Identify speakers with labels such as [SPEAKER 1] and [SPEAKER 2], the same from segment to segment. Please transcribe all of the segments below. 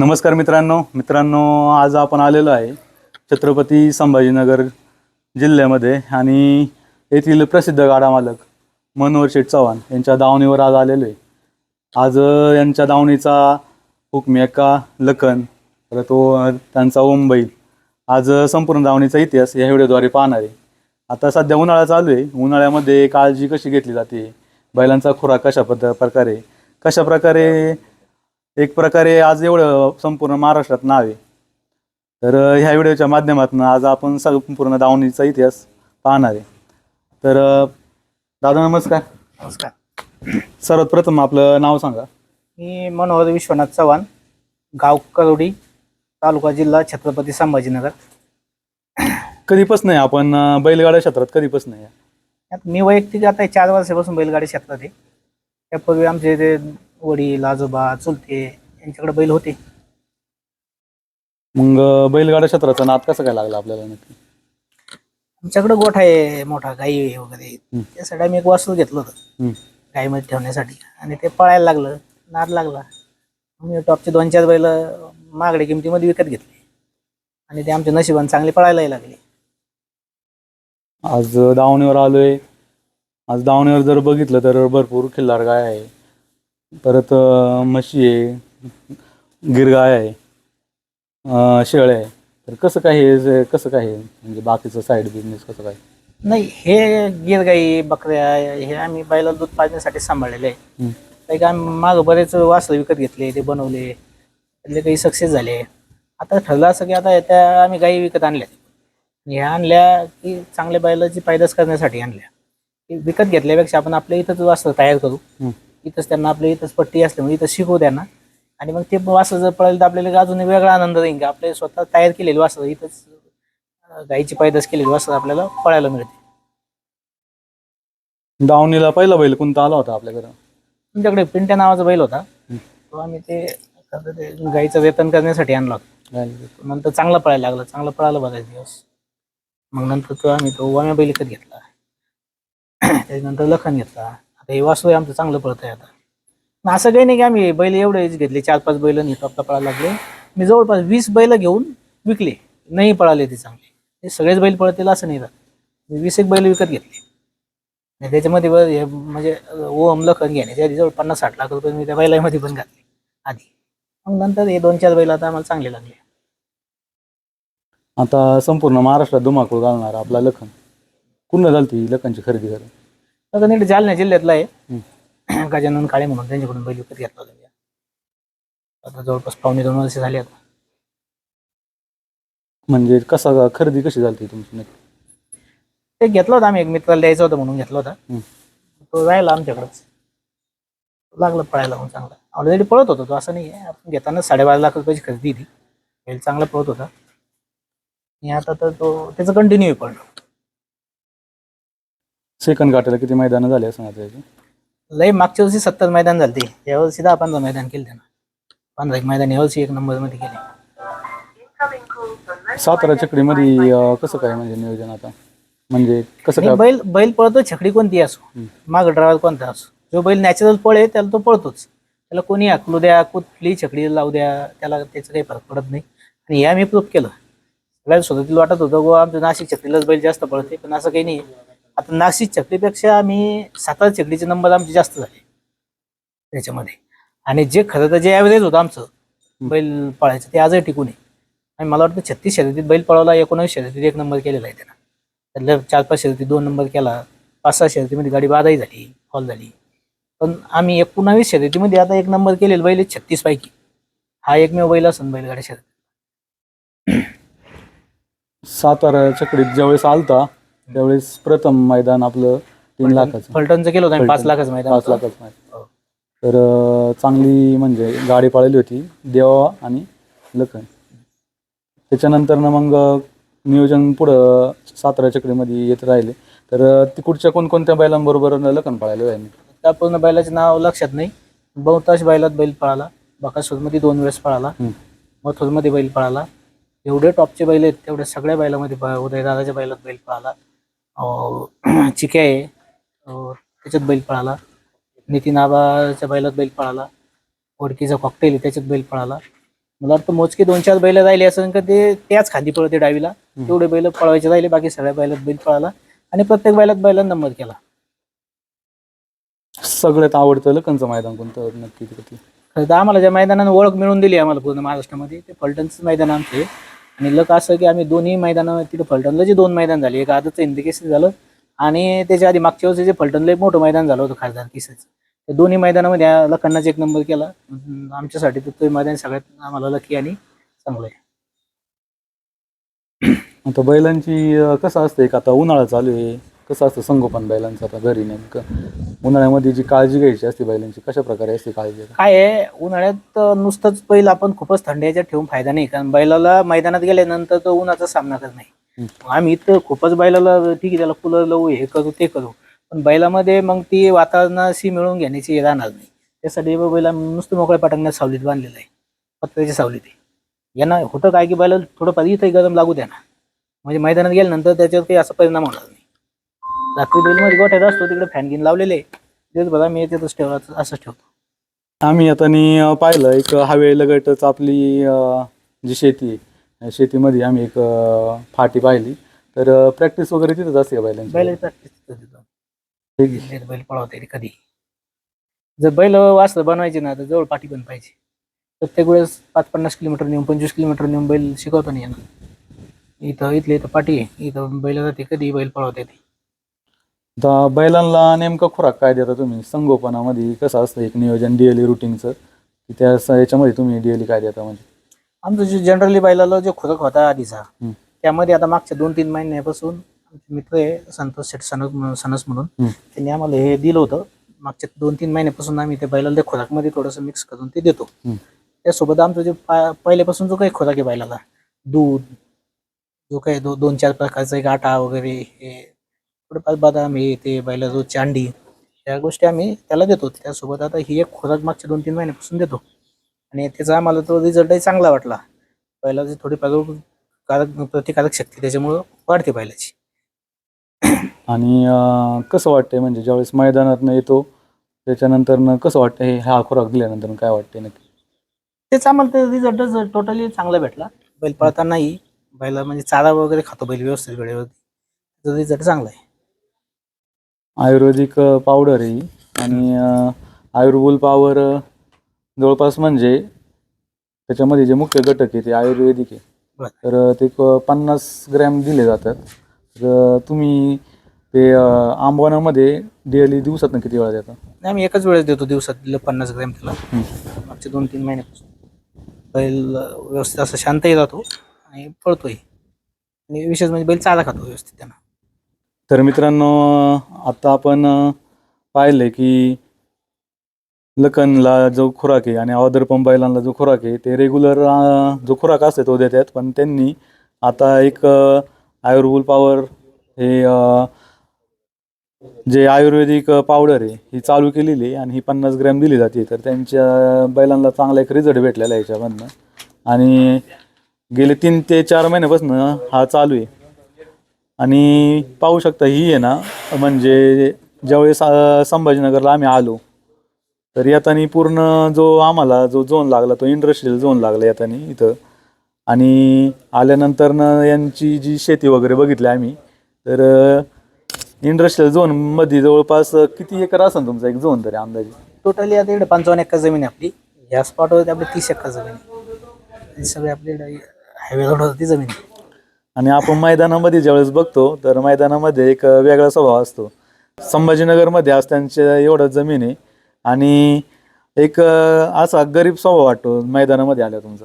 [SPEAKER 1] नमस्कार मित्रांनो. मित्रांनो आज आपण आलेलो आहे छत्रपती संभाजीनगर जिल्ह्यामध्ये आणि येथील प्रसिद्ध गाडा मालक मनोहर शेठ चव्हाण यांच्या दावणीवर आज आलेलो आहे. आज यांच्या दावणीचा हुकमेका लखन परत ओ त्यांचा मुंबई आज संपूर्ण दावणीचा इतिहास या व्हिडिओद्वारे पाहणार आहे. आता सध्या उन्हाळा चालू आहे. उन्हाळ्यामध्ये काळजी कशी घेतली जाते? बैलांचा खुराक कशा पद्ध प्रकारे कशा प्रकारे एक प्रकारे आज एवढं संपूर्ण महाराष्ट्रात नाव आहे. तर ह्या व्हिडिओच्या माध्यमातून आज आपण संपूर्ण दावणीचा इतिहास पाहणार आहे. तर दादा नमस्कार.
[SPEAKER 2] नमस्कार.
[SPEAKER 1] सर्वात प्रथम आपलं नाव सांगा.
[SPEAKER 2] मी मनोहर विश्वनाथ चव्हाण गाव करोडी तालुका जिल्हा छत्रपती संभाजीनगर.
[SPEAKER 1] कधीपासून आहे आपण बैलगाड्या क्षेत्रात कधीपासून आहे?
[SPEAKER 2] यात मी वैयक्तिक आता चार वर्षापासून बैलगाडी क्षेत्रात आहे. त्यापूर्वी आमचे ते वडील आजोबा चुलते यांच्याकडे बैल होते.
[SPEAKER 1] मग अ, बैलगाड्या क्षेत्राचा नाद कसा काय लागला आपल्याला नक्की?
[SPEAKER 2] आमच्याकडे गोठा आहे मोठा गाई वगैरे. त्यासाठी आम्ही एक वासरू घेतलं होतं. गाईमध्ये ठेवण्यासाठी. आणि ते पळायला लागलं नाद लागला. मी टॉपचे दोन चार बैल मागडे किमतीमध्ये विकत घेतले. आणि ते आमच्या नशिबाने चांगले पळायलाही लागले.
[SPEAKER 1] आज दावणीवर आलोय. आज दावणीवर जर बघितलं तर भरपूर खिल्लार गाय आहे. परत म्हशी आहे गिरगाय आहे अ, शेळ्या आहे. तर कसं काय हे कसं काय म्हणजे बाकीचं साईड बिझनेस कसं काय?
[SPEAKER 2] नाही हे गिर गाई बकऱ्या हे आम्ही बैलाला दूध पाजण्यासाठी सांभाळलेले आहे. काही काय मागं बरेच वासरं विकत घेतले ते बनवले त्यातले काही सक्सेस झाले. आता ठरलं असं की आता त्या आम्ही गाई विकत आणल्या. ह्या आणल्या की चांगल्या बैलाची पैदास करण्यासाठी आणल्या. की विकत घेतल्यापेक्षा आपण आपल्या इथंच वासरं तयार करू. इथंच त्यांना आपल्या इथंच पट्टी असल्यामुळे इथं शिकवू त्यांना आणि मग ते वासर जर पळायला तर आपल्याला अजून वेगळा आनंद येईल की आपले स्वतः तयार केलेली वासरं इथंच गाईची पैदास केलेली वासरं आपल्याला पळायला मिळते.
[SPEAKER 1] दावणीला पहिला बैल कोणता आला होता आपल्याकडं?
[SPEAKER 2] तुमच्याकडे पिंट्या नावाचा बैल होता. तो आम्ही ते गाईचं वेतन करण्यासाठी आणला होता? नंतर चांगला पळायला लागला. चांगला पळायला बघायचा दिवस. मग नंतर तो आम्ही तो वाम्या बैल विकत घेतला. त्याच्यानंतर लखन घेतला. हे वासू आमचं चांगलं पळत आहे आता असं काही नाही की आम्ही बैल एवढेच घेतले चार पाच बैल नाही टॉपला पळायला लागले. मी जवळपास वीस बैल घेऊन विकले. नाही पळाले ते चांगले. हे सगळेच बैल पळतील असं नाही राहत. मी वीस एक बैल विकत घेतले. त्याच्यामध्ये हे म्हणजे ओम लखन घेण्याच्या आधी जवळ पन्नास साठ लाख रुपये मी त्या बैलामध्ये पण घातले आधी. मग नंतर हे दोन चार बैल आता आम्हाला चांगले लागले.
[SPEAKER 1] आता संपूर्ण महाराष्ट्रात धुमाकूळ घालणार आपला लखन. कुठं झालती लखनची खरेदी करा
[SPEAKER 2] आता नीट जालना जिल्ह्यातला आहे. गजानन काळे म्हणून त्यांच्याकडून बैल विकत घेतला होता मी. आता जवळपास पावणे दोन वर्ष झाली आता.
[SPEAKER 1] म्हणजे कसा खरेदी कशी झालती तुमची नक्की?
[SPEAKER 2] ते घेतलं होतं आम्ही एक मित्राला द्यायचं होतं म्हणून घेतला होता. तो राहिला आमच्याकडंच. लागलं पळायला मग चांगला. ऑलरेडी पळत होता तो असं नाही आहे आपण घेताना साडेबारा लाख रुपयाची खरेदी ती बैल चांगला पळत होता. आणि आता तर तो त्याचं कंटिन्यू पळणं
[SPEAKER 1] सेकंड गाठायला किती मैदानं झाली असं आता याची
[SPEAKER 2] लय मागच्या वर्षी सत्तर मैदान झाले यावर्षी दहा पंधरा मैदान केले त्यानं. पंधरा एक मैदान यावर्षी एक नंबरमध्ये केले.
[SPEAKER 1] सातारा चकडीमध्ये अं, कसं काय म्हणजे नियोजन आता? म्हणजे कसं
[SPEAKER 2] आणि
[SPEAKER 1] काय?
[SPEAKER 2] बैल बैल पळतो छकडी कोणती असो. माग ड्रायव्हर कोणता असो. जो बैल नॅचरल पळे त्याला तो पळतोच. त्याला कोणी हाकलू द्या कुठली छकडी लावू द्या त्याला त्याचं काही फरक पडत नाही. आणि हे आम्ही प्रूफ केलं. सगळ्यात स्वतःतील वाटत होतं गो आमच्या नाशिक छकडीलाच बैल जास्त पळते पण असं काही नाही आता नाशिक छकडीपेक्षा आम्ही सातारा छकडीचे नंबर आमचे जास्त झाले. त्याच्यामध्ये. आणि जे खरं तर जे ॲव्हरेज होतं आमचं बैल पळायचं ते आजही टिकून आहे. आणि मला वाटतं छत्तीस शर्यतीत बैल पळवला एकोणावीस शर्यतीत एक नंबर केलेला आहे त्यानं. त्यातल्या चार पाच शर्यती दोन नंबर केला. पाच सहा शर्यतीमध्ये गाडी बाधाही झाली फॉल झाली. पण आम्ही एकोणावीस शर्यतीमध्ये आता एक नंबर केलेला बैल छत्तीस पैकी. हा एकमेव बैल असन बैलगाड्या शर्यत
[SPEAKER 1] सातारा चकडीत ज्यावेळेस आलता त्यावेळेस प्रथम मैदान आपलं तीन लाखाचं.
[SPEAKER 2] फलटणचं केलं होतं पाच. लाखाचं मैदान
[SPEAKER 1] पाच. लाखाचं मैदान.
[SPEAKER 2] हो.
[SPEAKER 1] तर चांगली म्हणजे गाडी पाळली होती देवा आणि लखन. त्याच्यानंतर ना मग नियोजन पुढं सातारा चकडीमध्ये येत राहिले. तर तिकडच्या कोणकोणत्या बैलांबरोबर लखन पाळायला आहे
[SPEAKER 2] त्या पूर्ण बैलाचं नाव लक्षात नाही. बहुतांश बैलात बैल पळाला. बकासूरमध्ये दोन वेळेस पळाला. मथुरमध्ये बैल पळाला. एवढे टॉपचे बैल आहेत तेवढ्या सगळ्या बैलामध्ये उदयदादाच्या बैलात बैल पळाला. चिक्या आहे. त्याच्यात बैल पळाला. नितीन आबाच्या बैलात बैल पळाला. ओळखीचा कॉकटेल त्याच्यात बैल पळाला. मला वाटतं मोजके दोन चार बैल राहिले असं का ते त्याच खांदी पळते डावीला. तेवढे बैल पळवायचे राहिले बाकी सगळ्या बैलात बैल पळाला. आणि प्रत्येक बैलात बैलांना नंबर केला.
[SPEAKER 1] सगळ्यात आवडतं लखनचं मैदान कोणतं? नक्की किती
[SPEAKER 2] खरं तर आम्हाला ज्या मैदानानं ओळख मिळून दिली आम्हाला पूर्ण महाराष्ट्रामध्ये ते फलटणचं मैदान आमचं आणि लक असं की आम्ही दोन्ही मैदानं तिथं फलटणला जे दोन मैदान झाले एक आजचं इंदिकेसरी झालं आणि त्याच्या आधी मागच्या वर्षी जे फलटणला एक मोठं मैदान झालं होतं खासदार केसरीचं. त्या दोन्ही मैदानामध्ये या एक नंबर केला. आमच्यासाठी तर ते मैदान सगळ्यात आम्हाला लकी आणि चांगलं आहे.
[SPEAKER 1] आता बैलांची कसं असतं एक आता उन्हाळा चालू आहे. कसं असतं संगोपन बैलांचं आता घरी नेमकं? उन्हाळ्यामध्ये जी काळजी घ्यायची असते बैलांची कशा प्रकारे असते काळजी?
[SPEAKER 2] काय आहे उन्हाळ्यात नुसतंच बैल आपण खूपच थंडी याच्यात ठेवून फायदा नाही. कारण बैलाला मैदानात गेल्यानंतर तो उन्हाचा सामना करत नाही. आम्ही इथं खूपच बैलाला ठीक आहे त्याला कूलर लावू हे करू ते करू. पण बैलामध्ये मग ती वातावरणाशी मिळवून घेण्याची राहणार नाही. त्यासाठी बैला नुसतं मोकळ्या पटांगणात सावलीत बांधलेलं आहे. पत्र्याच्या सावलीत आहे. यांना होतं काय की बैलाला थोडंफार इथं गरम लागू द्या ना. म्हणजे मैदानात गेल्यानंतर त्याच्यावर काही असा परिणाम होणार नाही. रात्री बैलमध्ये गोठ्यात असतो तिकडे फॅन गिन लावलेले. दिवसभर आम्ही याच्यातच ठेवला असंच ठेवतो.
[SPEAKER 1] आम्ही आता नी, पाहिलं एक हवे लगटच आपली अं, जी शेती आहे शेतीमध्ये आम्ही एक अं, फाटी पाहिली. तर प्रॅक्टिस वगैरे तिथंच असते का बैलांची?
[SPEAKER 2] बैल प्रॅक्टिस
[SPEAKER 1] ठीक आहे.
[SPEAKER 2] बैल पळवता येते कधी. जर बैल वासर बनवायचे ना तर जवळ पाठी पण पाहिजे. प्रत्येक वेळेस पाच पन्नास किलोमीटर नेऊन पंचवीस किलोमीटर नेऊन बैल शिकवता नाही येणार. इथं इथले इथं पाठी आहे. इथं बैल जाते कधी बैल पळवता येते.
[SPEAKER 1] आता बैलांना नेमका खुराक काय देता तुम्ही संगोपनामध्ये कसं असतं एक नियोजन डिएली रुटीनचं की त्या स- याच्यामध्ये तुम्ही डिएली काय देता म्हणजे
[SPEAKER 2] आमचं जे जनरली बैलाला जो खुराक होता आधीचा
[SPEAKER 1] हम्म.
[SPEAKER 2] त्यामध्ये आता मागच्या दोन तीन महिन्यापासून आमचे मित्र आहे संतोष शेठ सनस सनस म्हणून
[SPEAKER 1] हम्म.
[SPEAKER 2] त्यांनी आम्हाला हे दिलं होतं मागच्या दोन तीन महिन्यापासून आम्ही ते बैलाला त्या खुराकमध्ये थोडंसं मिक्स करून ते देतो
[SPEAKER 1] हम्म.
[SPEAKER 2] त्यासोबत आमचं जे पा- पहिल्यापासून जो काही खुराक आहे बैलाला दूध जो काही दो दोन चार प्रकारचा एक आटा वगैरे हे थोडंफार बदाम हे ते बैला जो चांडी या गोष्टी आम्ही त्याला देतो. त्यासोबत आता ही एक खुराक मागच्या दोन तीन महिन्यापासून देतो. आणि त्याचा आम्हाला तो रिझल्टही चांगला वाटला. बैलाची थोडीफार कारक प्रतिकारक शक्ती त्याच्यामुळं वाढते बैलाची.
[SPEAKER 1] आणि कसं वाटतंय म्हणजे ज्यावेळेस मैदानात येतो त्याच्यानंतर कसं वाटतं हे हा खुराक दिल्यानंतर काय वाटतंय नक्की?
[SPEAKER 2] तेच आम्हाला ते रिझल्टच टोटली चांगला भेटला. बैल पळतानाही बैला म्हणजे चारा वगैरे खातो बैल व्यवस्थित वेळेवरती. त्याचा रिझल्ट चांगला आहे.
[SPEAKER 1] आयुर्वेदिक पावडर आहे ही. आणि अं, आयुर्बुल पावर जवळपास म्हणजे त्याच्यामध्ये जे मुख्य घटक आहे ते आयुर्वेदिक आहे. तर ते पन्नास ग्रॅम दिले जातात. तर तुम्ही ते अं, आंबवण्यामध्ये डेली दिवसात किती वेळा देता?
[SPEAKER 2] नाही आम्ही एकच वेळेस देतो दिवसात दिलं पन्नास ग्रॅम त्याला. मागचे दोन तीन महिन्यापासून. बैल व्यवस्थित असं शांतही राहतो आणि पळतोय आणि विशेष म्हणजे बैल चारा खातो व्यवस्थित त्यांना.
[SPEAKER 1] तर मित्रांनो आता आपण पाहिलं की लखनला जो खुराक आहे आणि अवदर बैलांना जो खुराक आहे ते रेग्युलर जो खुराक असते तो देतात. पण त्यांनी आता एक अं, आयुर्बुल पॉवर हे जे आयुर्वेदिक पावडर आहे ही चालू केलेली आहे आणि ही पन्नास ग्रॅम दिली जाते. तर त्यांच्या बैलांना चांगला एक रिझल्ट भेटलेला आहे याच्यामधनं. आणि गेले तीन ते चार महिन्यापासून हा चालू आहे. आणि पाहू शकता ही आहे ना म्हणजे ज्यावेळेस संभाजीनगरला आम्ही आलो तर येतानी पूर्ण जो आम्हाला जो झोन लागला तो इंडस्ट्रियल झोन लागला येतानी इथं. आणि आल्यानंतर यांची जी शेती वगैरे बघितली आम्ही तर इंडस्ट्रियल झोनमध्ये जवळपास किती एकर असेल तुमचा एक झोन तरी अंदाजे?
[SPEAKER 2] टोटली आता इकडे पंचावन्न एकर जमीन आहे आपली. या स्पॉटवरती आपली तीस एकर जमीन आहे. आणि सगळी आपली हायवे रोडवरती जमीन आहे.
[SPEAKER 1] आणि आपण मैदानामध्ये ज्यावेळेस बघतो तर मैदानामध्ये एक वेगळा स्वभाव असतो. संभाजीनगरमध्ये आज त्यांच्या एवढं जमीन आहे आणि एक असा गरीब स्वभाव वाटतो मैदानामध्ये आल्या तुमचा.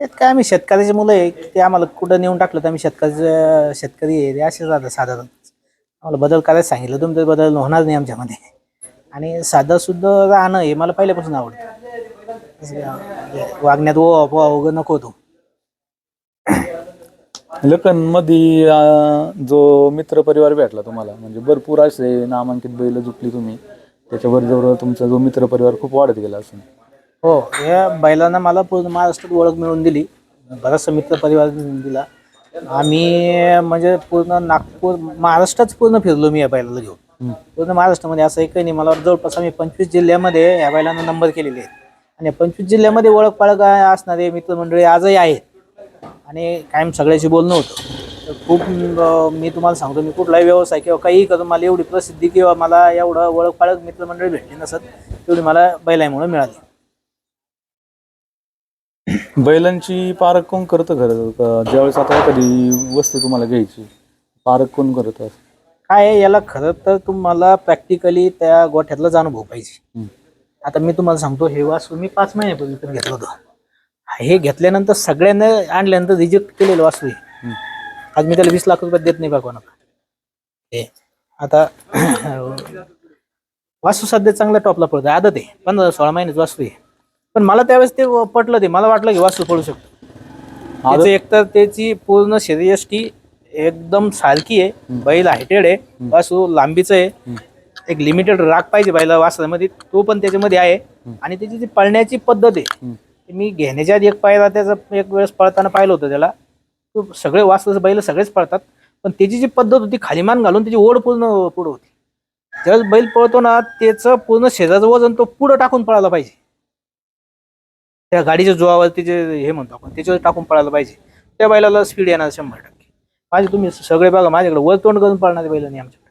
[SPEAKER 2] त्यात काय आम्ही शेतकऱ्याचे मुलं आहे ते आम्हाला कुठं नेऊन टाकलं तर आम्ही शेतकऱ्याचे शेतकरी आहे ते असेच राहतात साधारण. आम्हाला बदल करायला सांगितलं तुमचं बदल होणार नाही आमच्यामध्ये. आणि साधं सुद्धा राहणं हे मला पहिल्यापासून आवडतं. वागण्यात ओ अफवा वगैरे नको होतो
[SPEAKER 1] लखनमध्ये अं, जो मित्र परिवार भेटला तुम्हाला म्हणजे भरपूर असे नामांकित बैल जुटली तुम्ही. त्याच्याबरोबर तुमचा जो मित्र परिवार खूप वाढत गेला असून.
[SPEAKER 2] हो या बैलांना मला पूर्ण महाराष्ट्रात ओळख मिळवून दिली. बराचसा मित्र परिवार दिला. आम्ही म्हणजे पूर्ण नागपूर महाराष्ट्रात पूर्ण फिरलो मी या बैलाला घेऊन. पूर्ण महाराष्ट्रामध्ये असं एकही नाही मला वाटतं जवळपास आम्ही पंचवीस जिल्ह्यामध्ये या बैलांना नंबर केलेले आहेत. आणि पंचवीस जिल्ह्यामध्ये ओळख पाळख असणारे मित्रमंडळी आजही आहेत. आणि कायम सगळ्याशी बोलणं होतं. तर खूप मी तुम्हाला सांगतो मी कुठलाही व्यवसाय किंवा काही करून मला एवढी प्रसिद्धी किंवा मला एवढं ओळख पाळख मित्रमंडळी भेटली नसत तेवढी मला बैलामुळे मिळाली.
[SPEAKER 1] बैलांची पारख कोण करतं खरं? ज्यावेळेस आता एखादी वस्तू तुम्हाला घ्यायची पारख कोण करतं
[SPEAKER 2] काय आहे, याला खरं तर तुम्हाला प्रॅक्टिकली त्या गोठ्यातलाच अनुभव पाहिजे. आता मी तुम्हाला सांगतो हे वासू मी पाच महिन्यापूर्वी विकत घेतलं होतं. हे घेतल्यानंतर सगळ्यांना आणल्यानंतर रिजेक्ट केलेलं वासू आहे. आज मी त्याला वीस लाख रुपये देत नाही बा कोणाला हे आता वासू सध्या चांगल्या टॉपला पडतो आदत आहे. पंधरा सोळा महिन्यात वासू आहे. पण मला त्यावेळेस ते पटलं ते मला वाटलं की वासू पडू शकतो. एकतर त्याची पूर्ण शरीरयष्टी एकदम सारखी आहे बैल हायटेड आहे वासू लांबीचं आहे. एक लिमिटेड राग पाहिजे बैला वासरामध्ये तो पण त्याच्यामध्ये आहे. आणि त्याची जी पळण्याची पद्धत आहे मी घेण्याच्या आधी एक पायरा त्याचा एक वेळेस पळताना पाहिलं होतं त्याला. तो सगळे वासर बैल सगळेच पळतात. पण त्याची जी पद्धत होती खालीमान घालून त्याची ओढ पूर्ण पुढं होती. ज्यावेळेस बैल पळतो ना त्याचं पूर्ण शेजाचं वजन तो पुढं टाकून पळायला पाहिजे. त्या गाडीच्या जोरावरती जे हे म्हणतो आपण त्याच्यावर टाकून पळायला पाहिजे. त्या बैलाला स्पीड येणार शंभर टक्के. माझे तुम्ही सगळे बघा माझ्याकडे वर तोंड करून पळणारे बैल नाही आमच्याकडे.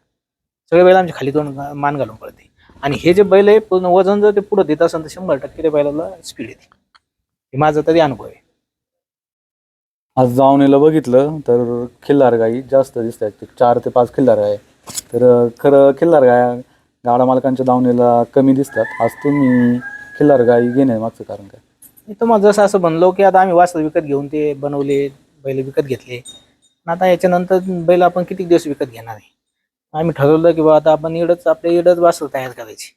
[SPEAKER 2] सगळे बैल आमच्या खाली तोंड मान घालून पळते. आणि हे जे बैल आहे पूर्ण वजन जर ते पुढे देत असेल तर शंभर टक्के त्या बैलाला स्पीड येते. हे माझा तरी अनुभव आहे.
[SPEAKER 1] आज जाऊन बघितलं तर खिल्लार गाई जास्त दिसत आहेत चार ते पाच खिल्लार गाय तर खरं खिल्लार गाय गाडा मालकांच्या दावणीला कमी दिसतात. आज तुम्ही खिल्लार गाई घेणे मागचं कारण काय?
[SPEAKER 2] मी तुम्हाला जसं असं बनलो की आता आम्ही वासर विकत घेऊन ते बनवले बैल विकत घेतले. आता याच्यानंतर बैल आपण किती दिवस विकत घेणार आहे? आम्ही ठरवलं की बा आता आपण इडच आपल्या इडच वासर तयार करायची.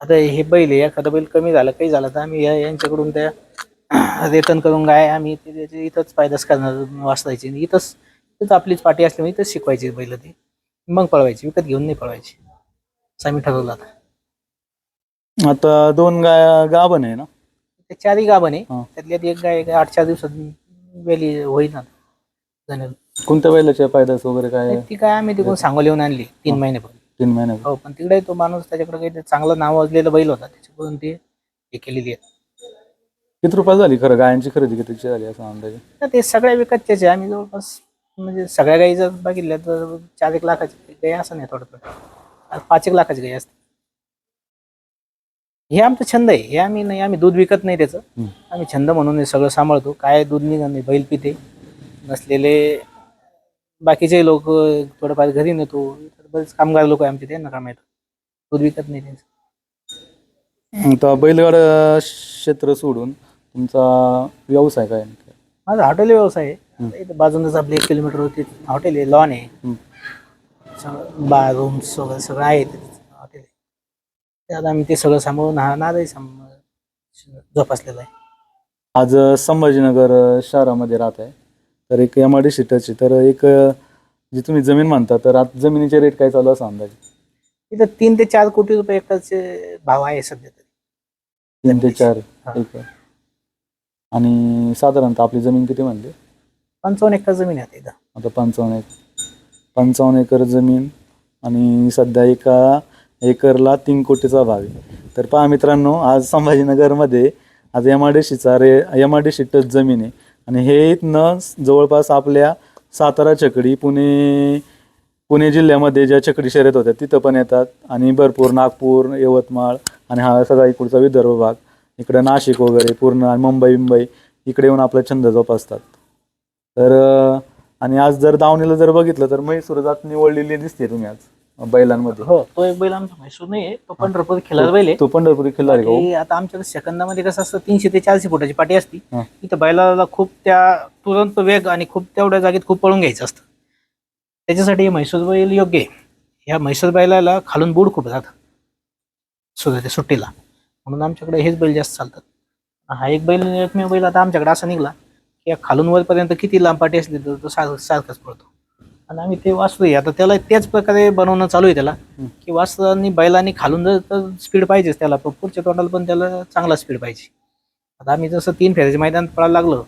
[SPEAKER 2] आता हे बैल आहे एखादा बैल कमी झालं काही झालं तर आम्ही या- यांच्याकडून त्या रेतन करून गाय आम्ही ते त्याचे इथंच पायदास करणार वाचतायची. इथंच इथंच आपलीच पाठी असल्यामुळे इथंच शिकवायची बैल ती. मग पळवायची विकत घेऊन नाही पळवायची. असं आम्ही ठरवलं आता.
[SPEAKER 1] आता दोन गाय गाभण आहे ना?
[SPEAKER 2] ते चारही गाभण आहे.
[SPEAKER 1] हा.
[SPEAKER 2] त्यातल्यात एक गाय एक आठ चार दिवसात वेली होईल ना. जणेल.
[SPEAKER 1] कोणत्या बैलाचे पायदास वगैरे काय
[SPEAKER 2] ती काय आम्ही तिकडून सांगोल येऊन आणली तीन महिन्यापूर्वी.
[SPEAKER 1] तीन महिने
[SPEAKER 2] हो पण तिकडे तो माणूस त्याच्याकडे काही ते चांगलं नाव असलेलं बैल होता त्याच्याकडून ते हे केलेली आहे.
[SPEAKER 1] किती रुपयाला झाली खरं? गायांची खरेदी कितीची झाली असं अंदाजे?
[SPEAKER 2] तर ते सगळ्या विकतच्याच आहे. आम्ही जवळपास म्हणजे सगळ्या गाई जर बघितल्या तर चार एक लाखाची गाई असं नाही थोडं थोडं पाच एक लाखाची गाई असते. हे आमचा छंद आहे. हे आम्ही नाही आम्ही दूध विकत नाही त्याचं.
[SPEAKER 1] हम्म.
[SPEAKER 2] आम्ही छंद म्हणून हे सगळं सांभाळतो. काय दूध निघत नाही बैल पिते. नसलेले बाकीचे लोक थोडंफार घरी नेतो. तर बरेच कामगार लोक आहे आमचे त्यांना काम दूध विकत नाही त्यांचं.
[SPEAKER 1] बैलगाडा क्षेत्र सोडून तुमचा व्यवसाय काय?
[SPEAKER 2] माझा हॉटेल व्यवसाय आहे. इथं बाजूनच आपले एक किलोमीटरवरती हॉटेल आहे लॉन आहे.
[SPEAKER 1] हम्म.
[SPEAKER 2] सगळं बार रूम्स वगैरे सगळं आहे हॉटेल त्यात आम्ही ते सगळं सांभाळून हा नादही सांभ जोपासलेला आहे.
[SPEAKER 1] आज संभाजीनगर शहरामध्ये राहत आहे. तर एक एम आय डी सीटची तर एक जी तुम्ही जमीन म्हणता तर आता जमिनीचे रेट काय चालू असं अंदाजे?
[SPEAKER 2] इथं तीन ते चार कोटी रुपये एकरचे भाव आहे सध्या तरी.
[SPEAKER 1] तीन ते चार. एकर. आणि साधारणतः आपली जमीन किती म्हणली?
[SPEAKER 2] पंचावन्न एकर जमीन आहे इथं.
[SPEAKER 1] आता पंचावन्न एक पंचावन्न एकर जमीन आणि सध्या एका एकरला तीन कोटीचा भाव आहे. तर पहा मित्रांनो आज संभाजीनगरमध्ये आज एम आय डी सीचा रे M I D C touch जमीन आहे. आणि हे इथनं जवळपास आपल्या सातारा चकडी पुणे पुणे जिल्ह्यामध्ये ज्या चकडी शर्यत होत्या तिथं पण येतात. आणि भरपूर नागपूर यवतमाळ आणि हा सगळा इकडचा विदर्भ भाग. इकडं नाशिक वगैरे पूर्ण आणि मुंबई मुंबई इकडे येऊन आपला छंद जोपासतात. तर आणि आज जर दावणीला जर बघितलं तर म्हैसूर जात निवडलेली दिसते तुम्ही आज. बैलांमध्ये.
[SPEAKER 2] हो तो एक बैल आमचा म्हैसूर नाही तो पंढरपूर खेळायला बैल आहे.
[SPEAKER 1] तो पंढरपुरी खिल्लारी का हो?
[SPEAKER 2] आता आमच्याकडे सेकंदामध्ये कसं असतं तीनशे ते चारशे फुटाची पाटी असती.
[SPEAKER 1] हा.
[SPEAKER 2] इथं बैलाला खूप त्या तुरंत वेग आणि खूप तेवढ्या जागेत खूप पळून घ्यायचं असतं. त्याच्यासाठी हे म्हैसूर बैल योग्य आहे. ह्या म्हैसूर बैलाला खालून बूड खूप राहतं सुद्धा सुट्टीला. म्हणून आमच्याकडे हेच बैल जास्त चालतात. हा एक बैल एकमेव बैल आता आमच्याकडे असा निघला की या खालून वरपर्यंत किती लांब पाटी असली तर तो सार सारखाच पळतो. आणि आम्ही ते वाचतोय. आता त्याला त्याच प्रकारे बनवणं चालू आहे त्याला. की वासरांनी बैलांनी खालून जर तर स्पीड पाहिजेच त्याला. पण पुढच्या तोंडाला पण त्याला चांगला स्पीड पाहिजे. आता आम्ही जसं तीन फेऱ्याच्या मैदानात पळायला लागलो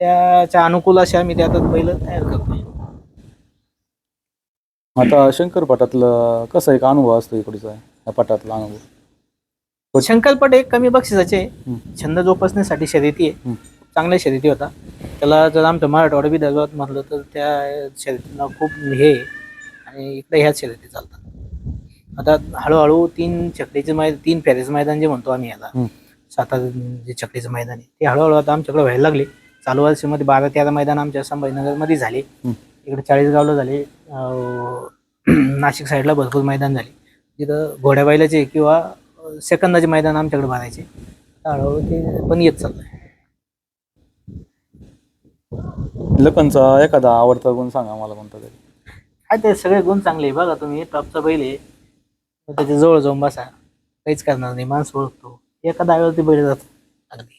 [SPEAKER 2] त्याच्या अनुकूल असे आम्ही त्यात बैल तयार करतोय
[SPEAKER 1] आता शंकर पटातलं कसा एक अनुभव असतो इकडचा या पटातला अनुभव?
[SPEAKER 2] शंकरपट एक कमी बक्षिसाचे आहे.
[SPEAKER 1] हं.
[SPEAKER 2] छंद जोपासण्यासाठी शर्यती आहे. चांगल्या शर्यती होता. त्याला जर आमच्या मराठवाडा विदर्भात म्हटलं तर त्या शर्यतींना खूप हे आहे. आणि इकडे ह्याच शर्यती चालतात आता हळूहळू तीन चकडीचे मैदान तीन फेऱ्याचं मैदान जे म्हणतो आम्ही याला
[SPEAKER 1] हं.
[SPEAKER 2] सातारा जे चकडीचं मैदान आहे ते हळूहळू आता आमच्याकडे व्हायला लागले चालू वर्षामध्ये बारा तेरा मैदान आमच्या संभाजीनगरमध्ये झाले. इकडे चाळीसगावला झाले अं, नाशिक साईडला भरपूर मैदान झाले तिथं घोड्या बैलाचे किंवा सेकंदाचे मैदान आमच्याकडे भरायचे हळूहळू ते पण येत चाललंय
[SPEAKER 1] लखनचा एखादा आवडता गुण सांगा मला कोणता तरी.
[SPEAKER 2] काय ते सगळे गुण चांगले आहे. बघा तुम्ही टॉपचा बैल आहे. तर त्याच्याजवळ जाऊन बसा. काहीच करणार नाही माणसं ओळखतो. एका डाव्यावरती बैल जातो अगदी.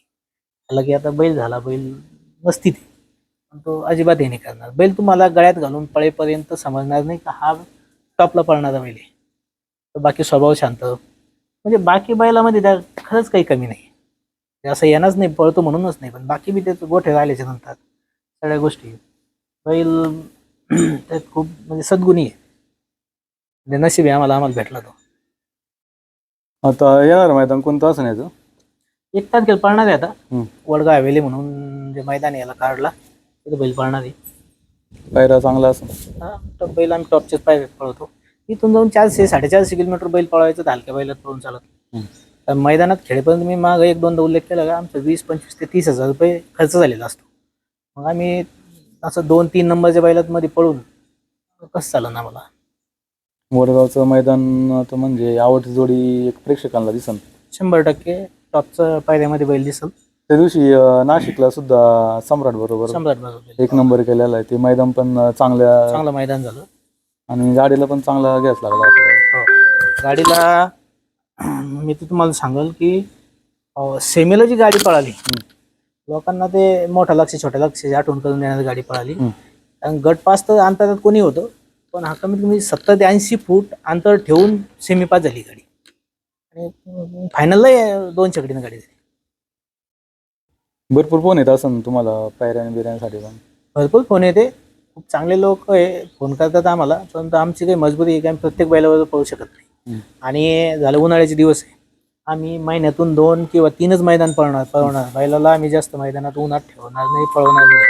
[SPEAKER 2] त्याला की आता बैल झाला बैल मस्ती ते पण तो अजिबात हे नाही करणार. बैल तुम्हाला गळ्यात घालून पळेपर्यंत समजणार नाही का हा टॉपला पळणारा बैल आहे. तर बाकी स्वभाव शांत. म्हणजे बाकी बैलामध्ये त्या खरंच काही कमी नाही. असं येणारच नाही पळतो म्हणूनच नाही पण बाकी बी त्याचं गोठे राहिल्याच्या नंतर. सगळ्या गोष्टी बैल त्यात खूप म्हणजे सद्गुणी आहे म्हणजे नशीब आहे आम्हाला आम्हाला भेटला तो.
[SPEAKER 1] आता येणार मैदान कोणतं असं याचं
[SPEAKER 2] एक तारखेला पळणार आहे आता. वडगाव हवेली म्हणून जे मैदान आहे याला काढला तिथं बैल पळणार आहे.
[SPEAKER 1] पायरा चांगला असं
[SPEAKER 2] हा, तो बैल आम्ही टॉपचेच पाय पळवतो इथून जाऊन चारशे साडेचारशे किलोमीटर बैल पळवायचं तर हलक्या बैलात पळून चालत. तर मैदानात खेळेपर्यंत मी माग एक दोनदा उल्लेख केला का आमचं वीस पंचवीस ते तीस हजार रुपये खर्च झालेला असतो. मग आम्ही असं दोन तीन नंबरच्या बैलात मध्ये पळून कसं चालं ना मला
[SPEAKER 1] वडगावचं मैदान आता म्हणजे आवडती जोडी एक प्रेक्षकांना दिसन.
[SPEAKER 2] शंभर टक्के टॉपचं पायऱ्यामध्ये बैल दिसल.
[SPEAKER 1] त्या दिवशी अं, नाशिकला सुद्धा सम्राट बरोबर
[SPEAKER 2] सम्राट बरोबर.
[SPEAKER 1] एक नंबर केलेला आहे. ते मैदान पण चांगल्या
[SPEAKER 2] चांगलं मैदान झालं.
[SPEAKER 1] आणि गाडीला पण चांगला गॅस लागला होता.
[SPEAKER 2] हो. गाडीला मी ते तुम्हाला सांगेल की सेमीला जी गाडी पळाली लोकांना ते मोठ्या लक्ष छोट्या लक्ष आठवण करून देणारी गाडी पळाली.
[SPEAKER 1] हं.
[SPEAKER 2] कारण गट पास तर अंतरात कोणी होतं पण हा कमीत कमी सत्तर ते ऐंशी फूट अंतर ठेवून सेमी पास झाली गाडी. आणि फायनलला दोन छकडीनं गाडी झाली.
[SPEAKER 1] भरपूर फोन येत असं तुम्हाला पायऱ्या बिर्याणीसाठी पण.
[SPEAKER 2] भरपूर फोन येते. खूप चांगले लोक आहे फोन करतात आम्हाला परंतु आमची काही मजबुरी आहे की आम्ही प्रत्येक बैलावर पळू शकत नाही.
[SPEAKER 1] हं.
[SPEAKER 2] आणि झालं उन्हाळ्याचे दिवस आहे. आम्ही महिन्यातून दोन किंवा तीनच मैदान पळणार पळवणार. बैलाला आम्ही जास्त मैदानात उन्हात ठेवणार नाही पळवणार नाही.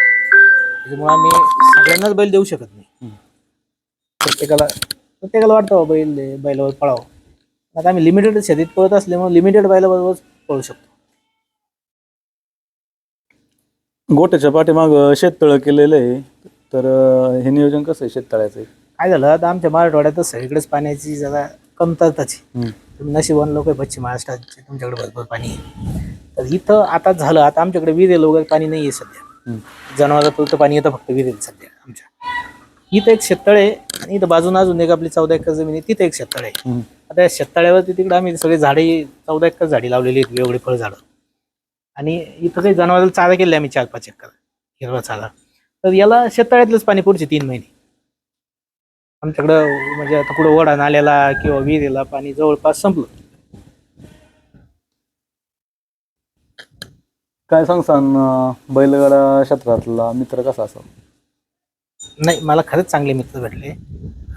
[SPEAKER 2] त्याच्यामुळे आम्ही सगळ्यांनाच बैल देऊ शकत नाही. प्रत्येकाला प्रत्येकाला वाटतं बैल बैलावर पळावं. आता आम्ही लिमिटेड शर्यत पळत असल्यामुळे लिमिटेड बैलाबरोबर पळू शकतो.
[SPEAKER 1] गोट्याच्या पाठीमाग शेततळ केलेलं आहे. तर हे नियोजन कसं आहे शेततळ्याचं?
[SPEAKER 2] काय झालं? आता आमच्या मराठवाड्यात सगळीकडेच पाण्याची जरा कमतरताची. तुम्ही नशिबान लोक आहे पश्चिम महाराष्ट्राचे तुमच्याकडे भरपूर पाणी आहे. तर इथं आता झालं आता आमच्याकडे विहिरेल वगैरे पाणी नाही आहे सध्या. जनावरापुरतं पाणी येतं फक्त विहिरेल सध्या आमच्या. इथं एक शेततळ आहे आणि इथं बाजून अजून एक आपली चौदा एकर जमीन आहे तिथं एक शेततळ आहे. आता या शेततळ्यावरती तिकडे आम्ही सगळे झाडे चौदा एकर झाडी लावलेली आहेत वेगवेगळे फळ झाडं. आणि इथं काही जनावराला चारा केले आम्ही चार पाच एकर हिरवा चारा. तर याला शेततळ्यातलंच पाणी पुढचे तीन महिने. आमच्याकडं म्हणजे आता कुठं ओढा नाल्याला किंवा विहिरीला पाणी जवळपास संपलं.
[SPEAKER 1] काय सांगसान अं, बैलगाडा क्षेत्रातला मित्र कसा असा
[SPEAKER 2] नाही मला खरंच चांगले मित्र भेटले.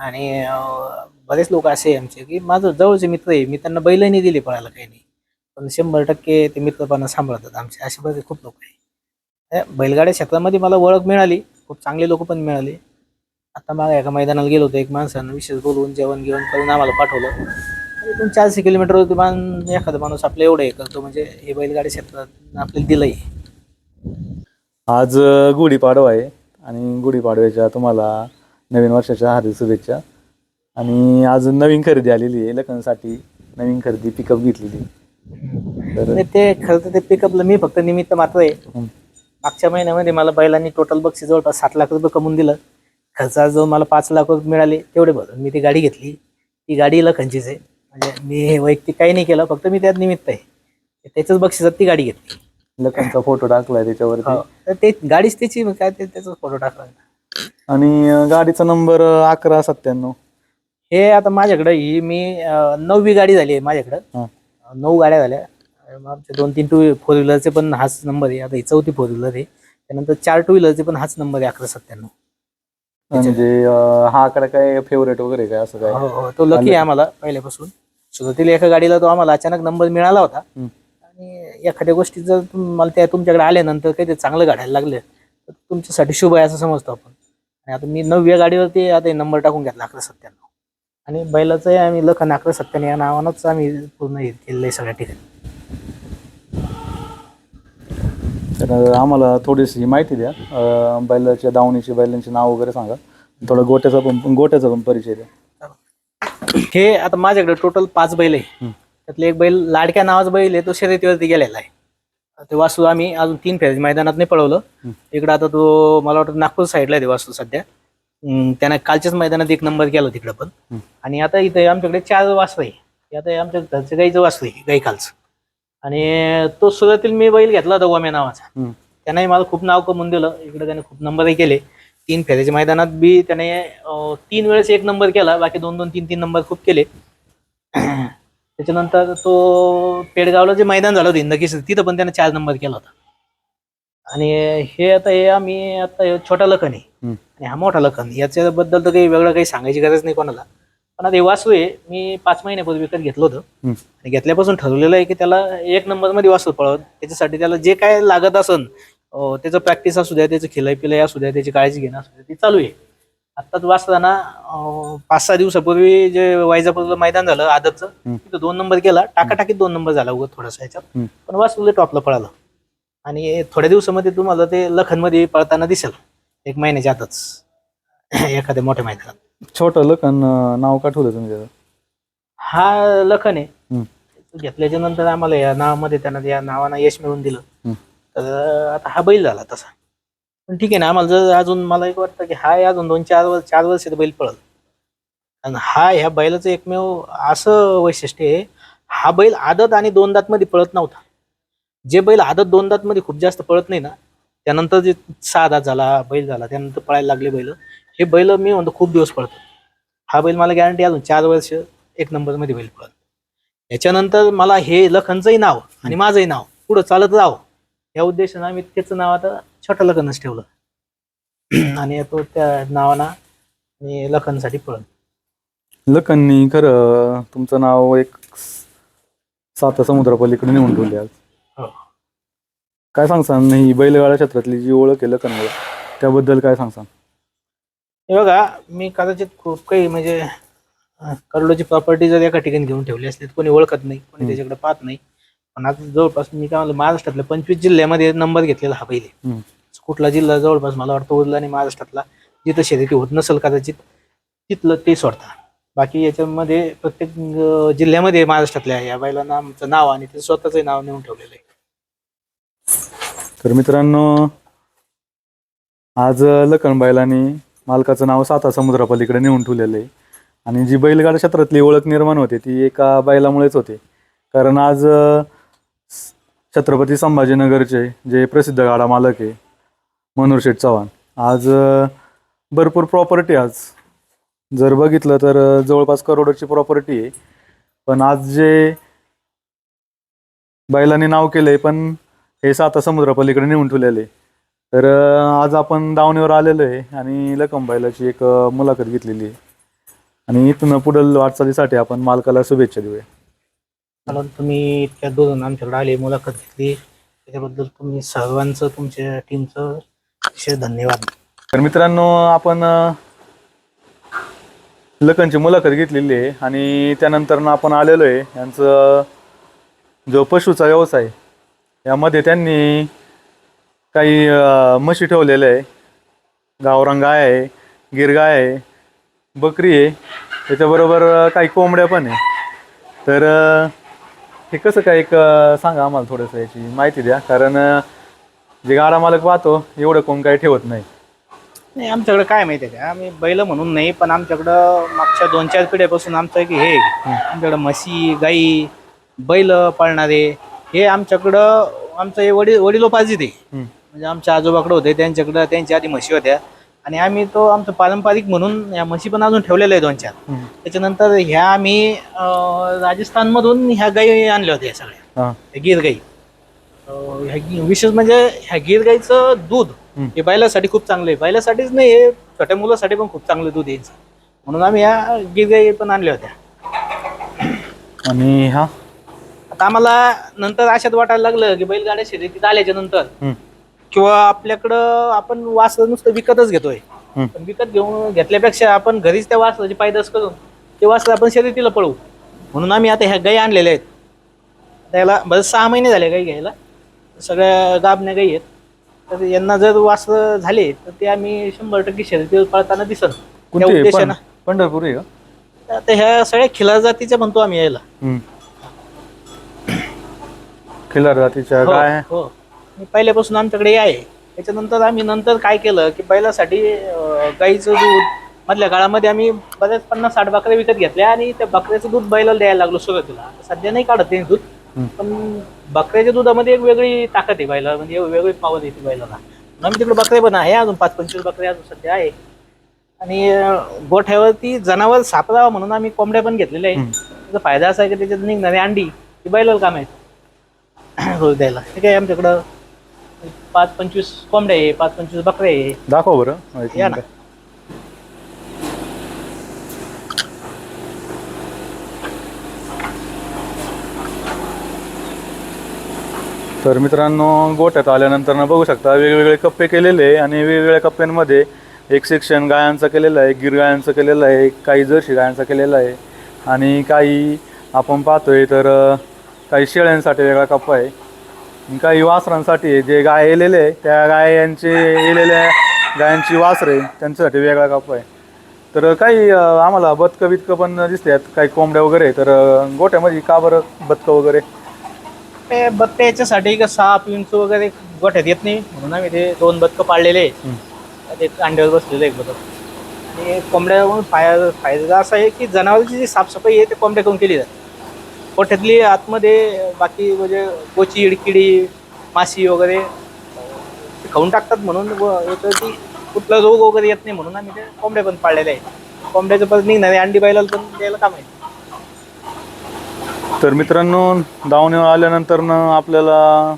[SPEAKER 2] आणि अं, बरेच लोक असे आहे आमचे की माझं जवळचे मित्र आहे मी त्यांना बैल नाही दिले पळायला काही नाही. पण शंभर टक्के ते मित्रपणा सांभाळतात आमचे असे बरेच खूप लोक आहे. त्या बैलगाड्या क्षेत्रामध्ये मला ओळख मिळाली खूप चांगले लोक पण मिळाले. आता मग एका मैदानाला गेलो होतो एक माणसानं विशेष बोलवून जेवण घेऊन करून आम्हाला पाठवलं. इथून चारशे किलोमीटरवरती मान एखादा माणूस आपलं एवढं हे करतो म्हणजे हे बैलगाडी क्षेत्रात आपल्याला दिलंय.
[SPEAKER 1] आज गुढीपाडवा आहे आणि गुढीपाडव्याच्या तुम्हाला नवीन वर्षाच्या हार्दिक शुभेच्छा. आणि आज नवीन खरेदी आलेली आहे लग्नासाठी नवीन खरेदी पिकअप घेतलेली तर
[SPEAKER 2] ते खरं तर ते पिकअपला मी फक्त निमित्त मात्र आहे.
[SPEAKER 1] हं.
[SPEAKER 2] मागच्या महिन्यामध्ये मला बैलांनी टोटल बक्षीस जवळपास सात लाख रुपये कमवून दिलं. खर्चा जो मला पाच लाख रुपये मिळाले तेवढे भरून मी ती गाडी घेतली. ती गाडी लखनचीच आहे. म्हणजे मी हे वैयक्तिक काही नाही केलं फक्त मी त्यात निमित्त आहे. त्याच्याच बक्षिसात ती गाडी घेतली.
[SPEAKER 1] लग्नाचा फोटो टाकलाय त्याच्यावरती.
[SPEAKER 2] हो. तर ते गाडीच त्याची काय ते त्याचा फोटो टाकला.
[SPEAKER 1] आणि गाडीचा नंबर अकरा सत्त्याण्णव.
[SPEAKER 2] हे आता माझ्याकडं ही मी नववी गाडी झाली आहे माझ्याकडं. नऊ गाड्या झाल्या. आमचे दोन तीन टू फोर व्हीलरचे पण हाच नंबर आहे. आता ही चौथी फोर व्हीलर आहे. त्यानंतर चार टू व्हीलरचे पण हाच नंबर आहे अकरा सत्त्याण्णव.
[SPEAKER 1] म्हणजे अं, हा आकडा काय फेवरेट वगैरे काय असं काय?
[SPEAKER 2] हो हो तो लकी आहे आम्हाला पहिल्यापासून. सुरुवातीला एका गाडीला तो आम्हाला अचानक नंबर मिळाला होता.
[SPEAKER 1] हम्म.
[SPEAKER 2] आणि एखाद्या गोष्टी जर तुम- मला त्या तुमच्याकडे आल्यानंतर काही ते चांगलं घडायला लागलं तर तुमच्यासाठी शुभ आहे असं समजतो आपण. आणि आता मी नवव्या गाडीवरती आता नंबर टाकून घेतला अकरा सत्त्याण्णव. आणि बैलाचं आम्ही लखन अकरा सत्त्याण्णव या नावानंच आम्ही पूर्ण हे केलेलं आहे सगळ्या ठिकाणी.
[SPEAKER 1] तर आम्हाला थोडीशी माहिती द्या. अं, बैलाच्या दावणीची बैलांची नाव वगैरे सांगा. थोडं गोट्याचा पण गोट्याचा पण परिचय द्या.
[SPEAKER 2] हे आता माझ्याकडे टोटल पाच बैल आहे.
[SPEAKER 1] हम्म.
[SPEAKER 2] त्यातले एक बैल लाडक्या नावाचा बैल आहे तो शर्यतीवरती गेलेला आहे. ते वासू आम्ही अजून तीन फेऱ्याच्या मैदानात नाही पळवलं.
[SPEAKER 1] हम्म.
[SPEAKER 2] इकडं आता तो मला वाटतं नागपूर साईडला आहे ते वासू सध्या. त्यानं कालच्याच मैदानात एक नंबर केला तिकडं पण.
[SPEAKER 1] हम्म.
[SPEAKER 2] आणि आता इथे आमच्याकडे चार वासू आहे. हे आता आमच्या घरच्या गाईचं वासू आहे गाई कालचं आणि तो सुरुवातील मी बैल घेतला होता गोम्या नावाचा.
[SPEAKER 1] हम्म.
[SPEAKER 2] त्याने मला खूप नाव कमवून दिलं. इकडे त्याने खूप नंबरही केले. तीन फेऱ्याच्या मैदानात बी त्याने तीन वेळेस एक नंबर केला. बाकी दोन दोन तीन तीन नंबर खूप केले. त्याच्यानंतर तो पेडगावला जे मैदान झालं होतं इंदकी तिथं पण त्याने चार नंबर केला होता. आणि हे आता हे आम्ही आता छोटा लखन आहे. आणि हा मोठा लखन याच्याबद्दल तर काही वेगळं काही सांगायची गरज नाही कोणाला. पण आता हे वासू आहे मी पाच महिन्यापूर्वी विकत घेतलं होतं.
[SPEAKER 1] हम्म.
[SPEAKER 2] आणि घेतल्यापासून ठरवलेलं आहे की त्याला एक नंबरमध्ये वासू पळवत त्याच्यासाठी त्याला जे काय लागत असन अं, त्याचं प्रॅक्टिस असू द्या त्याचं खिलाई पिलाई असू द्या त्याची काळजी घेणं असू द्या ती चालू आहे. आत्ताच वाचताना पाच सहा दिवसापूर्वी जे वायजापूरला मैदान झालं आदतचं
[SPEAKER 1] हम्म.
[SPEAKER 2] तिथं दोन नंबर केला. टाकाटाकीत दोन नंबर झाला उगत थोडासा याच्यात
[SPEAKER 1] हम्म.
[SPEAKER 2] पण वासुले टॉपला पळालं. आणि थोड्या दिवसामध्ये तुम्हाला ते लखनमध्ये पळताना दिसेल. एक महिन्याच्या आतच. एखाद्या मोठ्या मैदानात.
[SPEAKER 1] छोटं लखन अं, नाव का ठेवलं तुम्ही त्याचं?
[SPEAKER 2] हा लखन आहे. घेतल्याच्या नंतर आम्हाला या नावामध्ये त्यानं या नावानं यश मिळवून दिलं.
[SPEAKER 1] हम्म.
[SPEAKER 2] तर आता हा बैल झाला तसा. पण ठीक आहे ना आम्हाला जर अजून मला एक वाटतं की हा अजून दोन चार वर्ष चार वर्ष बैल पळल. आणि हा ह्या बैलाचं एकमेव असं वैशिष्ट्य आहे हा बैल आदत आणि दोन दात मध्ये पळत नव्हता. जे बैल आदत दोन मध्ये खूप जास्त पळत नाही ना त्यानंतर जे सहा दात झाला बैल झाला त्यानंतर पळायला लागले बैल. हे बैल मी म्हणतो खूप दिवस पळतो. हा बैल मला गॅरंटी अजून चार वर्ष एक नंबरमध्ये बैल पळत. याच्यानंतर मला हे लखनचंही नाव आणि माझंही नाव पुढं चालत राहावं या उद्देशानं आम्ही त्याचं नाव आता छोटा लखनच ठेवलं. आणि तो त्या नावानं मी लखनसाठी पळत.
[SPEAKER 1] लखननी खरं तुमचं नाव एक सात समुद्रापलीकडे नेऊन ठेवले आज.
[SPEAKER 2] हो.
[SPEAKER 1] काय सांगसान ही बैलगाडा क्षेत्रातली जी ओळख आहे लखनमुळे त्याबद्दल काय सांगसान?
[SPEAKER 2] हे बघा मी कदाचित खूप काही म्हणजे करोडोची प्रॉपर्टी जर एका ठिकाणी घेऊन ठेवली असली तर कोणी ओळखत नाही कोणी. त्याच्याकडे पाहत नाही. पण आता जवळपास मी काय म्हणलं महाराष्ट्रातल्या पंचवीस जिल्ह्यामध्ये नंबर घेतलेला हा पहिले. कुठला जिल्हा जवळपास मला वाटतं उरला आणि महाराष्ट्रातला. जिथं शेती होत नसेल कदाचित तिथलं ते सोडता. बाकी याच्यामध्ये प्रत्येक जिल्ह्यामध्ये महाराष्ट्रातल्या या बैलांना आमचं नाव आणि ते स्वतःचं नाव नेऊन ठेवलेलं आहे.
[SPEAKER 1] तर मित्रांनो आज लखन बैलांनी मालकाचं नाव साता समुद्रापलीकडे नेऊन ठेवलेलं आहे. आणि जी बैलगाडा क्षेत्रातली ओळख निर्माण होते ती एका बैलामुळेच होते. कारण आज छत्रपती संभाजीनगरचे जे प्रसिद्ध गाडा मालक आहे मनोहर शेठ चव्हाण. आज भरपूर प्रॉपर्टी आज. जर बघितलं तर जवळपास करोडोची प्रॉपर्टी आहे. पण आज जे बैलांनी नाव केलं आहे पण हे साता समुद्रापलीकडे नेऊन ठेवलेले तर आज आपण दावणीवर आलेलो आहे आणि लकम बैलाची एक मुलाखत घेतलेली आहे. आणि इथून पुढील वाटचालीसाठी आपण मालकाला शुभेच्छा देऊया.
[SPEAKER 2] मला तुम्ही इतक्या दोन आमच्याकडे आले मुलाखत घेतली. त्याच्याबद्दल तुम्ही सर्वांचं तुमच्या टीमचं अतिशय धन्यवाद.
[SPEAKER 1] तर मित्रांनो आपण लखनची मुलाखत घेतलेली आहे आणि त्यानंतर आपण आलेलो आहे. यांचं जो पशुचा व्यवसाय यामध्ये त्यांनी काही म्हशी ठेवलेल्या आहे. गावरान गाय आहे गिर गाय आहे बकरी आहे. त्याच्याबरोबर काही कोंबड्या पण आहे. तर हे कसं काय एक सांगा आम्हाला थोडंसं याची माहिती द्या. कारण जे गाडा मालक पाहतो एवढं कोण काही ठेवत नाही.
[SPEAKER 2] नाही आमच्याकडे काय माहिती आहे का? आम्ही बैल म्हणून नाही पण आमच्याकडं मागच्या दोन चार पिढ्यापासून आमचं एक हे. आमच्याकडं म्हशी गाई बैल पाळणारे हे आमच्याकडं आमचं हे वडील वडिलोपार्जित आहे. म्हणजे आमच्या आजोबाकडे होते त्यांच्याकडं त्यांच्या आधी म्हशी होत्या. आणि आम्ही तो आमचं पारंपरिक म्हणून या म्हशी पण अजून ठेवलेल्या आहे दोन चार. त्याच्यानंतर ह्या आम्ही राजस्थानमधून ह्या गाई आणल्या होत्या सगळ्या. गिर गाई ह्या विशेष म्हणजे ह्या गिर गाईचं दूध. हे बैलासाठी खूप चांगलं आहे. बैलासाठीच नाही हे छोट्या मुलासाठी पण खूप चांगलं दूध यायचं म्हणून आम्ही ह्या गिर गाई पण आणल्या होत्या.
[SPEAKER 1] आणि हा?
[SPEAKER 2] आता आम्हाला नंतर अशात वाटायला लागलं की बैलगाड्या शर्यतीत
[SPEAKER 1] आल्याच्यानंतर
[SPEAKER 2] किंवा आपल्याकडं आपण वास नुसतं विकतच घेतोय.
[SPEAKER 1] हम्म.
[SPEAKER 2] पण विकत घेऊन घेतल्यापेक्षा आपण घरीच त्या वासराची पायदास करून ते वासर आपण शर्यतीला पळवू. म्हणून आम्ही आता ह्या गाई आणलेल्या आहेत. त्याला बरं सहा महिने झाले गाई घ्यायला. सगळ्या गाबण्या गाई आहेत. तर यांना जर वासर झाले तर ते आम्ही शंभर टक्के शर्यतीवर पळताना त्या
[SPEAKER 1] कोणती आहे?
[SPEAKER 2] उद्देशानं.
[SPEAKER 1] पंढरपूर आहे का?
[SPEAKER 2] आता ह्या सगळ्या खिलार जातीच्या म्हणतो आम्ही यायला.
[SPEAKER 1] हम्म. खिलार जातीच्या
[SPEAKER 2] हो,
[SPEAKER 1] काय
[SPEAKER 2] हो. पहिल्यापासून आमच्याकडे आहे. त्याच्यानंतर आम्ही नंतर काय केलं की बैलासाठी गाईचं दूध मधल्या काळामध्ये आम्ही बऱ्याच पन्नास साठ बकऱ्या विकत घेतल्या आणि त्या बकऱ्याचं दूध बैलाला द्यायला लागलो सुरुवातीला. सध्या नाही काढत ते दूध. पण बकऱ्याच्या दुधामध्ये एक वेगळी ताकद आहे बैलाला म्हणजे वेगळी पावर येते बैलाला. आम्ही तिकडे बकरे पण आहे अजून पाच पंचवीस बकऱ्या अजून सध्या आहे. आणि गोठ्यावरती जनावर सापडावं म्हणून आम्ही कोंबड्या पण घेतलेल्या आहे. त्याचा फायदा असा आहे की त्याच्यात निघणारी अंडी ती बैलाला काम आहेत रोज द्यायला. ठीक आहे आमच्याकडं पाच पंचवीस कोंबड्या आहे पाच पंचवीस बकऱ्या आहे
[SPEAKER 1] दाखव बरं एक
[SPEAKER 2] या ना.
[SPEAKER 1] मिनिट. तर मित्रांनो गोठ्यात आल्यानंतर ना बघू शकता वेगवेगळे कप्पे केलेले आहे आणि वेगवेगळ्या कप्प्यांमध्ये एक सेक्शन गायांचं केलेलं आहे गिर गायांचं केलेलं आहे काही जर्शी गायांचं केलेलं आहे आणि काही आपण पाहतोय तर अं, काही शेळ्यांसाठी वेगळा कप्पा आहे काही वासरांसाठी. जे गाय येलेले आहे त्या गायांचे येलेल्या गायांची वासरे त्यांच्यासाठी वेगळा कप्पा आहे. तर काही आम्हाला बदकं बितकं पण दिसतात काही कोंबड्या वगैरे. तर गोठ्यामध्ये का बरं बदकं वगैरे?
[SPEAKER 2] ते बदकं याच्यासाठी का साप विंच वगैरे गोठ्यात येत नाही. म्हणून आम्ही ते दोन बदकं पाळलेले. एक अंड्यावर बसलेलं एक बदक आणि कोंबड्या फाय फायदा असा आहे की जनावरांची जी साफसफाई आहे ते कोंबड्या करून केली जाते. गोठ्यातली आतमध्ये बाकी म्हणजे गोची इडकिडी माशी वगैरे ते खाऊन टाकतात म्हणून व येतं ती कुठला रोग वगैरे येत नाही म्हणून आम्ही ते कोंबड्या पण पाळलेल्या आहे कोंबड्याचं परत निघणारे अंडी बायला पण द्यायला काम आहे.
[SPEAKER 1] तर मित्रांनो दावणीवर आल्यानंतर न आपल्याला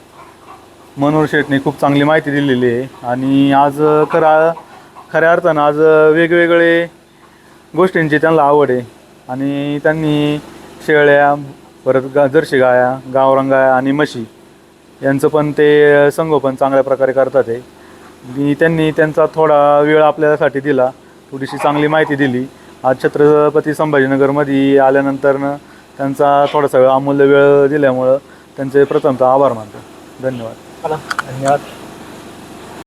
[SPEAKER 1] मनोहर शेटने खूप चांगली माहिती दिलेली आहे. आणि आज खरा खऱ्या अर्थानं आज वेगवेगळे गोष्टींची त्यांना आवड आहे. आणि त्यांनी शेळ्या परत गा जर्शी गाया गावरंगाया आणि म्हशी यांचं पण ते संगोपन चांगल्या प्रकारे करतात आहे आणि त्यांनी त्यांचा थोडा वेळ आपल्यासाठी दिला थोडीशी चांगली माहिती दिली. आज छत्रपती संभाजीनगरमध्ये आल्यानंतरनं त्यांचा थोडासा वेळ अमूल्य वेळ दिल्यामुळं त्यांचे प्रथमतः आभार मानतो. धन्यवाद.
[SPEAKER 2] धन्यवाद.